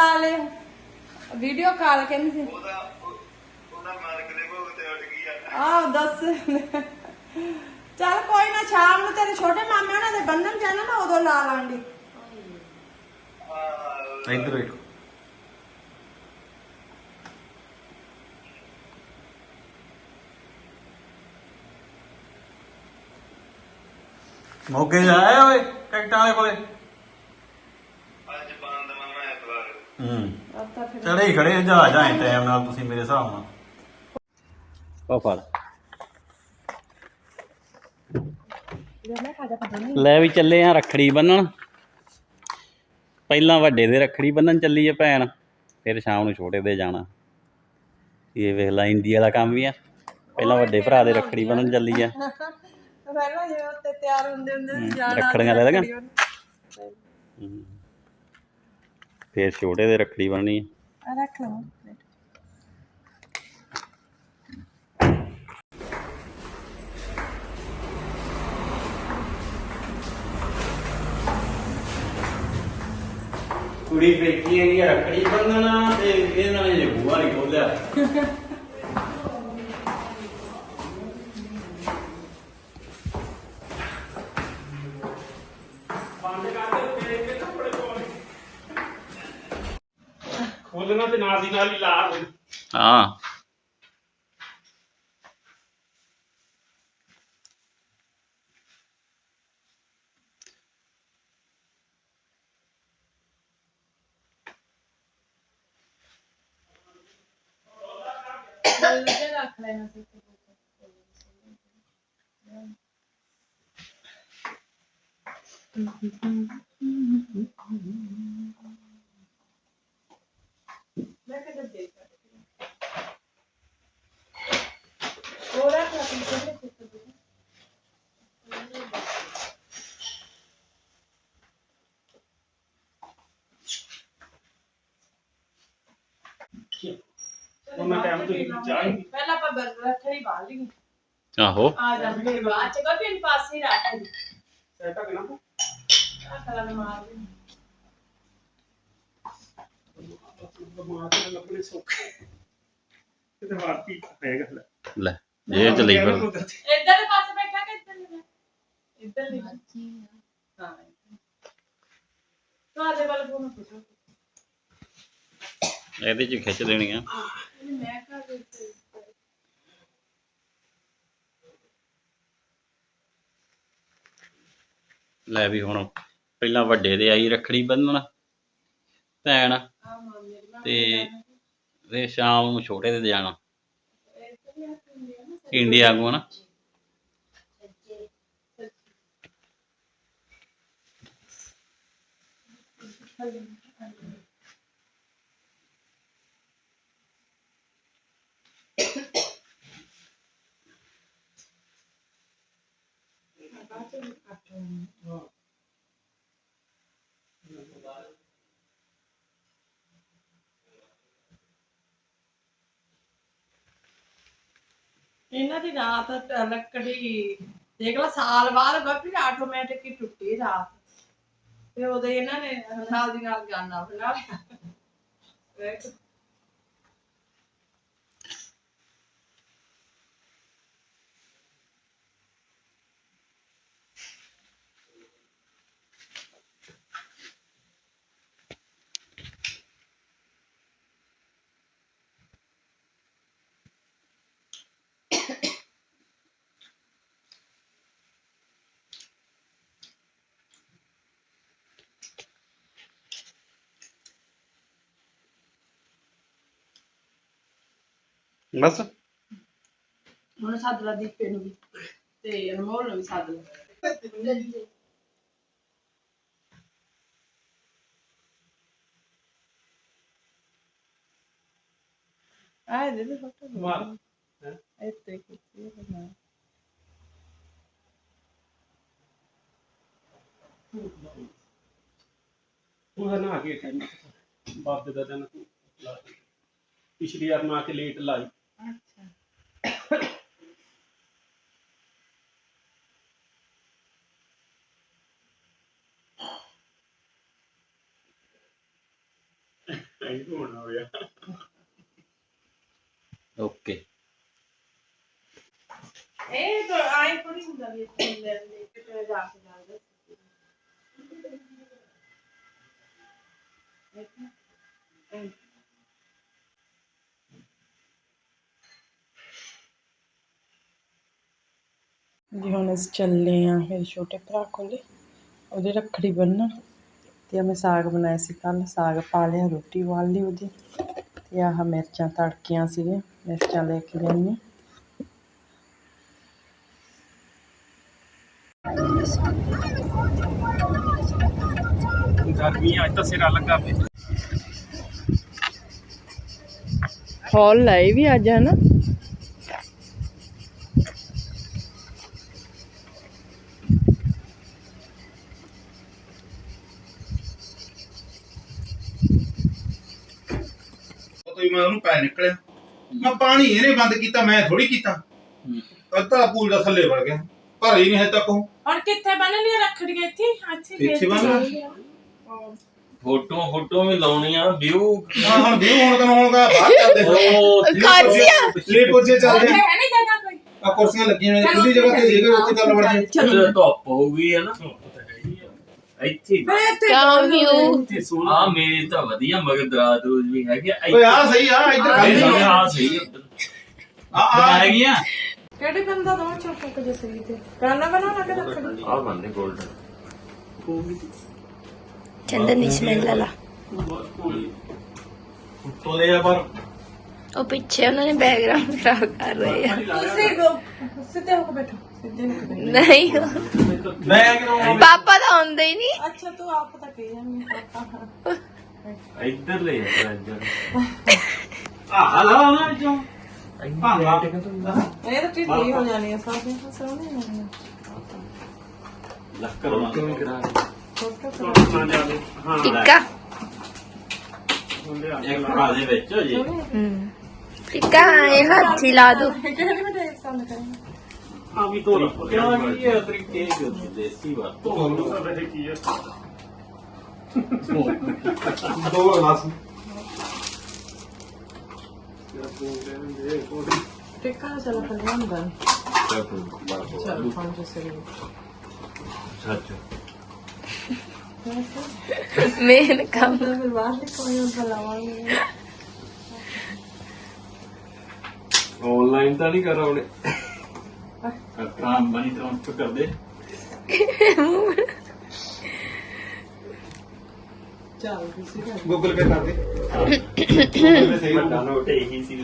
ਲਾ ਲਿਓ video call ਕਹਿੰਦੀ ਸੀ। ਉਹਦਾ ਉਹ- ਉਹਦਾ ਮਾਲਕ ਦੇ ਭੋਗ ਤੇ ਉੱਡ ਗਈ ਆ। ਆਹ ਦੱਸ। ਚੱਲ ਕੋਈ ਨਾ ਸ਼ਾਮ ਨੂੰ ਤੇਰੇ ਛੋਟੇ ਮਾਮੇ ਉਹਨਾਂ ਦੇ ਬੰਧਨ ਜਾਣਾ ਨਾ ਉਦੋਂ ਲਾ ਲਾਂਗੇ। ਇੱਧਰ ਵੇਖੋ। ਮੋਗੇ ਜਾਏ ਓਏ ਟਿਕਟਾਂ ਵਾਲੇ ਕੋਲੇ ਅੱਜ ਬੰਦ ਮਾਮਾ ਹੂੰ। ਫਿਰ ਚੜੇ ਹੀ ਖੜੇ ਜਹਾਜ਼ ਆਏ ਟਾਈਮ ਨਾਲ ਤੁਸੀਂ ਮੇਰੇ ਹਿਸਾਬ ਨਾਲ। ਉਹ ਫੜ। ਲੈ ਵੀ ਚੱਲੇ ਆ ਰੱਖੜੀ ਬੰਨਣ। ਪਹਿਲਾਂ ਵੱਡੇ ਦੇ ਰੱਖੜੀ ਬੰਨਣ ਚੱਲੀ ਆ ਭੈਣ ਫਿਰ ਸ਼ਾਮ ਨੂੰ ਛੋਟੇ ਦੇ ਜਾਣਾ। ਇਹ ਵੇਖ ਲੈ ਇੰਡੀਆ ਦਾ ਕੰਮ ਵੀ ਆ। ਪਹਿਲਾਂ ਵੱਡੇ ਭਰਾ ਦੇ ਰੱਖੜੀ ਬੰਨਣ ਚੱਲੀ ਆ। ਪਹਿਲਾਂ ਜੇ ਉੱਤੇ ਤਿਆਰ ਹੁੰਦੇ ਹੁੰਦੇ ਸੀ ਜਾਣਾ ਰੱਖੜੀਆਂ ਲੈ ਲਗਾ ਫਿਰ ਛੋਟੇ ਦੇ ਰੱਖੜੀ ਬੰਨਣੀ ਆ। ਆ ਰੱਖ ਲਵਾਂ ਕੁੜੀ ਵੇਖੀ ਆ ਰੱਖੜੀ ਬੰਨਣਾ ਤੇ ਇਹ ਨਾਲ ਜੇ ਨਹੀਂ ਖੋਲਿਆ ਖੋਲਣਾ ਤੇ ਨਾਲ ਦੀ ਨਾਲ ਹੀ ਲਾ ਦੇ। ਹਾਂ। ਬੋਲਦੇ ਰੱਖ ਲੈਣਾ ਸੀ ਮੈਂ ਕਿਹਾ ਦੇਖ ਉਹ ਰੱਖ ਲਾ ਪੀछे में ਉਹਨਾਂ ਹੀ ਪਹਿਲਾਂ ਆਪਾਂ ਬਰ- ਰੱਖੜੀ ਬਾਲ ਲਈ ਆਹੋ। ਆ ਜਾਂਦੇ ਬਾਅਦ ਚ ਕੋਈ ਪਾਸੇ ਹੀ ਰੱਖ ਦੇ ਸੈਟਾ ਕਿਨਾ ਆ ਕਲਾ ਮਾਰ ਦੇ ਮਾਂ ਤੇ ਲੱਭਣੇ ਸੌਖੇ ਤੇ ਵਾਰਤੀ ਹੈਗਾ ਲੈ ਲੈ ਇਹ ਚਲੀ ਫਿਰ। ਇੱਧਰ ਦੇ ਪਾਸੇ ਬੈਠਾ ਕਿ ਇੱਧਰ ਨਹੀਂ ਇੱਧਰ ਨਹੀਂ ਹਾਂ। ਤੁਹਾਡੇ ਵੱਲ ਫੋਨ ਪੁੱਛੋ। ਇਹਦੇ ਚ ਖਿੱਚ ਦੇਣੀ ਆ। ਮੈਂ ਕਿ ਲੈ ਵੀ ਹੁਣ ਪਹਿਲਾਂ ਵੱਡੇ ਦੇ ਆਈ ਰੱਖੜੀ ਬੰਨਣ। ਭੈਣ ਤੇ ਫਿਰ ਸ਼ਾਮ ਨੂੰ ਛੋਟੇ ਦੇ ਜਾਣਾ। ਨਾ ਇੰਡੀਆ ਨੂੰ। ਇਹਨਾਂ ਦੀ ਰਾਤ ਲੱਕੜੀ ਦੇਖ ਲਾ, ਸਾਲ ਬਾਅਦ ਬੱਪੀ ਆਟੋਮੈਟਿਕ ਹੀ ਟੁੱਟੀ ਰਾਤ। ਤੇ ਉਹਦੇ ਇਹਨਾਂ ਨੇ ਨਾਲ ਦੀ ਨਾਲ ਜਾਣਾ ਬਣਾ ਵੇਖ। ਬਸ। ਹੁਣ ਸੱਦ ਲਾ ਦੀਪੇ ਨੂੰ ਵੀ ਤੇ ਅਨਮੋਲ ਨੂੰ ਵੀ ਸੱਦ ਲਾ। ਆਏ ਦੇ ਦੇ ਫੋਟੋ ਮਾਰ ਹੈਂ? ਇੱਥੇ ਕਿੱਥੇ ਬਣਾ। ਉਹਦਾ ਨਾ ਕੇ ਟਾਈਮ ਬਾਪ ਦੇ ਦਿਨ ਪਿਛਲੀ ਵਾਰ ਨਾ ਕੇ ਲੇਟ ਲਾਈ। ਅੱਛਾ ਨਹੀਂ ਹੋਣਾ ਹੋਇਆ ਓਕੇ ਇਹ ਤਾਂ ਆਈ ਥੋੜੀ ਹੁੰਦਾ ਵੀ ਇੱਥੇ ਲੈ ਲੈ ਕੇ ਤੇ ਜਾ ਕੇ ਜਾਂਦਾ ਜੀ ਹੁਣ ਅਸੀਂ ਚੱਲੇ ਆ ਮੇਰੇ ਛੋਟੇ ਭਰਾ ਕੋਲੇ ਉਹਦੇ ਰੱਖੜੀ ਬੰਨਣ ਤੇ ਮੈਂ ਸਾਗ ਬਣਾਇਆ ਸੀ ਕੱਲ ਸਾਗ ਪਾ ਲਿਆ ਰੋਟੀ ਵਾਲ ਲਈ ਉਹਦੀ ਤੇ ਆਹ ਮਿਰਚਾਂ ਤੜਕੀਆਂ ਸੀਗੀਆਂ ਮਿਰਚਾਂ ਲੈ ਕੇ ਜਾਣੀ ਗਰਮੀ ਅੱਜ ਤਾਂ ਸਿਰਾ ਲੱਗਾ ਪਿਆ। ਫੋਲ ਲਾਈ ਵੀ ਅੱਜ ਹਨਾ? ਉਤੋਂ ਮੈਂ ਉਹਨੂੰ ਪੈ ਨਿਕਲਿਆ। ਮੈਂ ਪਾਣੀ ਇਹਨੇ ਬੰਦ ਕੀਤਾ ਮੈਂ ਥੋੜੀ ਕੀਤਾ। ਅੱਧਾ ਪੂਲ ਦਾ ਥੱਲੇ ਵੜ ਗਿਆ। ਭਰ ਹੀ ਨਹੀਂ ਹੈ ਤੱਕ ਉਹ। ਹੁਣ ਕਿੱਥੇ ਬੰਨਣੀ ਰੱਖੜੀਆਂ ਇੱਥੇ ਇੱਥੇ ਇੱਥੇ ਬੰਨ ਫੋਟੋ ਫੋਟੋ ਵੀ ਲਾਉਣੀਆਂ ਵਿਊ ਹਾਂ ਹੁਣ ਵੀ ਹੁਣ ਤਾਂ ਹੋਣਗਾ ਬਾਹਰ ਚੱਲਦੇ। ਉਹ ਕਾਂਸੀਆਂ ਲੈ ਪੁੱਛੇ ਚੱਲਦੇ। ਹੈ ਨਹੀਂ ਜਗ੍ਹਾ ਕੋਈ? ਆ ਕੁਰਸੀਆਂ ਲੱਗੀਆਂ ਨੇ ਖੁੱਲੀ ਜਗ੍ਹਾ ਤੇ ਜੇਕਰ ਉੱਥੇ ਚੱਲ ਵੜ ਜੇ ਜਦੋਂ ਧੁੱਪ ਹੋਊਗੀ ਹੈ ਨਾ। ਇੱਥੇ ਕਿਆ ਵਿਊ ਤੇ ਸੋਹਣਾ ਆ ਮੇਰੇ ਤਾਂ ਵਧੀਆ ਮਗਰ ਦਰਾਜ ਦਰੂਜ ਵੀ ਹੈਗੇ ਓਏ ਆ ਸਹੀ ਆ ਇੱਧਰ ਆ ਖਾਲੀ ਆ ਆ ਸਹੀ। ਆ ਉੱਧਰ। ਆ ਆ? ਹੈਗੀਆਂ ਕਿਹੜੇ ਬੰਦਾ ਦੋ ਚੋਕੇ ਕੇ ਜਿਸ ਤੇ ਕਾਨਾ ਬਣਾ ਨਾ ਕੇ ਰੱਖੜੀ ਆ ਬੰਦੇ 골ਡਨ ਚੰਦਨ ਦੀ ਸਮੈਲ ਵਾਲਾ ਤੋਲੇ ਆ ਪਰ। ਉਹ ਪਿੱਛੇ ਉਹਨਾਂ ਨੇ ਬੈਕਗ੍ਰਾਉਂਡ ਖਰਾਬ ਕਰ ਰਹੇ ਆ। ਤੁਸੀਂ ਸਿੱਧੇ ਹੋ ਕੇ ਬੈਠੋ। ਨਹੀਂ। ਮੈਂ ਕਿਉਂ ਪਾਪਾ ਤਾਂ ਆਉਂਦੇ ਹੀ ਨਹੀਂ। ਅੱਛਾ ਤੂੰ ਆਪ ਤਾਂ ਕਹੀ ਜਾਂਦੀ ਪਾਪਾ। ਇੱਧਰ ਲੈ ਜਾ ਇੱਧਰ। ਆਹ ਲਾ ਨਾ ਵਿੱਚੋਂ ਭਾਂਗਾ ਇਹ ਤਾਂ ਢਿੱਲੀ ਹੋ ਜਾਣੀ ਹੈ ਸਾਰੇ ਸੋਹਣੇ ਨੇ ਲੱਕਰ ਲਾ ਕੇ ਕਰਾ ਨਾ ਹਾਂ ਟਿੱਕਾ। ਇੱਕ ਭਰਾ ਦੇ ਵਿੱਚ ਹੋ ਜੀ। ਟਿੱਕਾ ਹਾਂ, ਇਹ ਹੱਥ ਹੀ ਲਾ ਦੋ। ਕਿਹੜੀ ਮੈਂ ਦੇਖ ਸੰਦ ਕਰਾਂ ਆ ਵੀ ਧੋਣਾ ਕਿਉਂ ਕੀ ਇਹ ਤਰੀਕੇ ਦੀ ਦੇਸੀ ਵਰਤੋਂ ਪਤਾ ਇਹ ਕੀ ਹੈ? ਦੋ। ਗਲਾਸ ਟਿੱਕਾ ਚਲਾ ਪੱਲੇ ਹੁੰਦਾ ਚਲ ਫੋਨ ਜੋ ਸਰੀ ਸੱਚ ਮੇਨ ਕੰਮ। ਤਾਂ ਫਿਰ ਬਾਹਰ ਦੇ ਕੋਈ ਹੁੰਦਾ ਲਾਵਾਂਗੇ ਆਨਲਾਈਨ ਤਾਂ ਨਹੀਂ ਕਰਾਉਣੇ। ਗੂਗਲ ਪੇ ਕਰ ਦੇ। ਗੂਗਲ ਪੇ ਸਹੀ ਵੱਡਾ ਨੋਟ ਇਹੀ ਸੀ।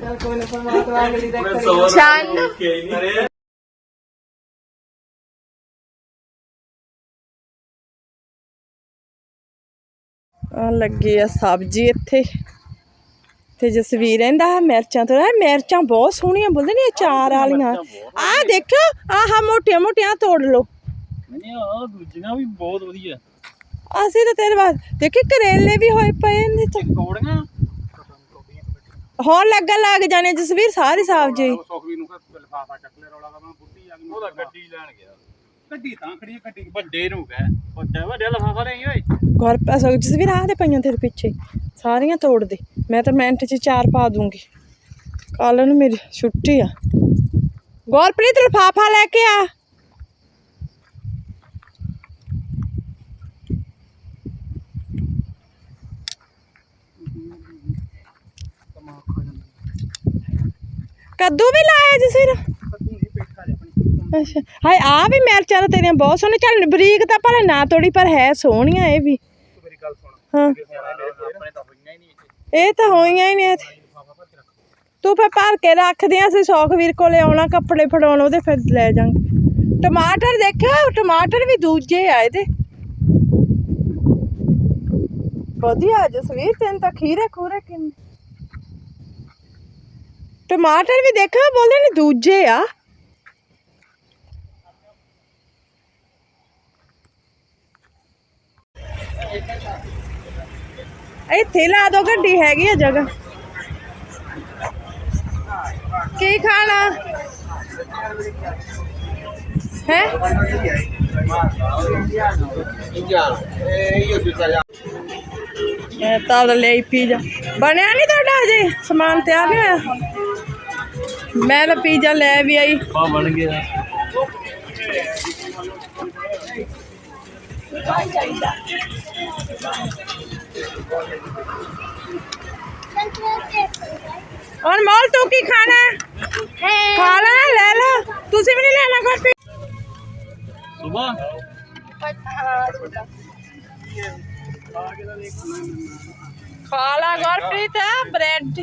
ਚੱਲ ਕੋਈ ਨਾ ਪਰਮਾਤਮਾ ਅਗਲੀ ਦਾ ਕਰੀ ਚੰਨ ਅਰੇ। ਆ ਲੱਗੀ ਆ ਸਬਜ਼ੀ ਇੱਥੇ। ਤੇ ਜਸਵੀਰ ਰਹਿੰਦਾ ਹੈ ਮਿਰਚਾਂ ਤੋਂ ਮਿਰਚਾਂ ਬਹੁਤ ਸੋਹਣੀਆਂ ਬੋਲਦੇ ਨੇ ਚਾਰ ਵਾਲੀਆਂ। ਆ ਦੇਖੋ ਆਹ ਮੋਟੀਆਂ ਮੋਟੀਆਂ ਤੋੜ ਲਓ। ਨਹੀਂ ਆ ਦੂਜੀਆਂ ਵੀ ਬਹੁਤ ਵਧੀਆ। ਅਸੀਂ ਤਾਂ ਤੇਰੇ ਬਾਅਦ ਦੇਖੀ ਕਰੇਲੇ ਵੀ ਹੋਏ ਪਏ ਨੇ ਤਾਂ ਕੌੜੀਆਂ ਹੁਣ ਲੱਗਣ ਲੱਗ ਜਾਣੇ ਜਸਵੀਰ ਸਾਰੀ ਸਬਜ਼ੀ। ਸੁਖਵੀਰ ਨੂੰ ਲਫਾਫਾ ਚੱਕ ਲੈ ਰੌਲਾ ਕਰਨਾ ਬੁੱਢੀ ਆ ਗਈ। ਉਹਦਾ ਗੱਡੀ ਲੈਣ ਗਿਆ। ਗੱਡੀ ਤਾਂ ਖੜੀ ਹੈ ਗੱਡੀ ਵੱਡੇ ਨੂੰ ਗਏ ਵੱਡਾ ਵੱਡਾ ਲਫਾਫਾ ਨਹੀਂ ਓਏ। ਘਰ ਪਾਸੋਂ ਜਸਵੀਰ ਆਹ ਦੇ ਪਈਆਂ ਤੇਰੇ ਪਿੱਛੇ। ਸਾਰੀਆਂ ਤੋੜ ਦੇ। ਮੈਂ ਤਾਂ ਮਿੰਟ 'ਚ ਚਾਰ ਪਾ ਦੂੰਗੀ। ਕੱਲ ਨੂੰ ਮੇਰੀ ਛੁੱਟੀ ਆ। ਗੁਰਪ੍ਰੀਤ ਲਿਫਾਫਾ ਲੈ ਕੇ ਆ। ਕੱਦੂ ਵੀ ਲਾਇਆ ਜਸਵੀਰ ਅੱਛਾ। ਹਾਏ ਆ ਵੀ ਮਿਰਚਾਂ ਤਾਂ ਤੇਰੀਆਂ ਬਹੁਤ ਸੋਹਣੀਆਂ। ਚੱਲ ਬਰੀਕ ਤਾਂ ਪਰ ਨਾ ਤੋੜੀ ਪਰ ਹੈ ਸੋਹਣੀਆਂ ਇਹ ਵੀ। ਮੇਰੀ ਗੱਲ ਸੁਣ ਹਾਂ। ਆਪਣੇ ਤਾਂ ਹੋਈਆਂ ਹੀ ਨਹੀਂ ਇਹ ਤਾਂ ਹੋਈਆਂ ਹੀ ਨੇ ਇੱਥੇ। ਤੂੰ ਫੇ ਭਰ ਕੇ ਰੱਖਦੇ ਆ ਅਸੀਂ ਸੌਖਵੀਰ ਕੋਲੇ ਆਉਣਾ, ਕੱਪੜੇ ਫੜਾਉਣ, ਉਹਦੇ ਫਿਰ ਲੈ ਜਾਾਂਗੇ ਟਮਾਟਰ ਦੇਖਿਆ ਟਮਾਟਰ ਵੀ ਦੂਜੇ ਆ ਇਹਦੇ। ਵਧੀਆ, ਜਸਵੀਰ, ਤੈਨੂੰ ਤਾਂ ਖੀਰੇ ਖੂਰੇ ਕਿੰਨੇ। ਟਮਾਟਰ ਵੀ ਦੇਖਿਆ ਬੋਲਦੇ ਨੇ ਦੂਜੇ ਆ। ਇੱਥੇ ਲਾ ਦੋ ਗੱਡੀ ਹੈਗੀ ਆ ਜਗ੍ਹਾ। ਕੀ ਖਾਣਾ ਹੈ? ਮੈਂ ਤਾਂ ਲਈ ਪੀਜ਼ਾ। ਬਣਿਆ ਨਹੀਂ ਤੁਹਾਡਾ ਅਜੇ ਸਮਾਨ ਤਿਆਰ ਨਹੀਂ ਹੋਇਆ? ਮੈਂ ਤਾਂ ਪੀਜ਼ਾ ਲੈ ਵੀ ਆਈ। ਆ ਬਣ ਗਿਆ। ਅਨਮੋਲ ਤੂੰ ਕੀ ਖਾਣਾ? ਹੈ? ਖਾ ਲੈ ਲੈ ਲੈ ਤੁਸੀਂ ਵੀ ਨਹੀਂ ਲੈਣਾ ਕੋਈ ਸੁਬਾ। ਖਾ ਲਾ ਗੁਰਪ੍ਰੀਤ ਬ੍ਰੈਡ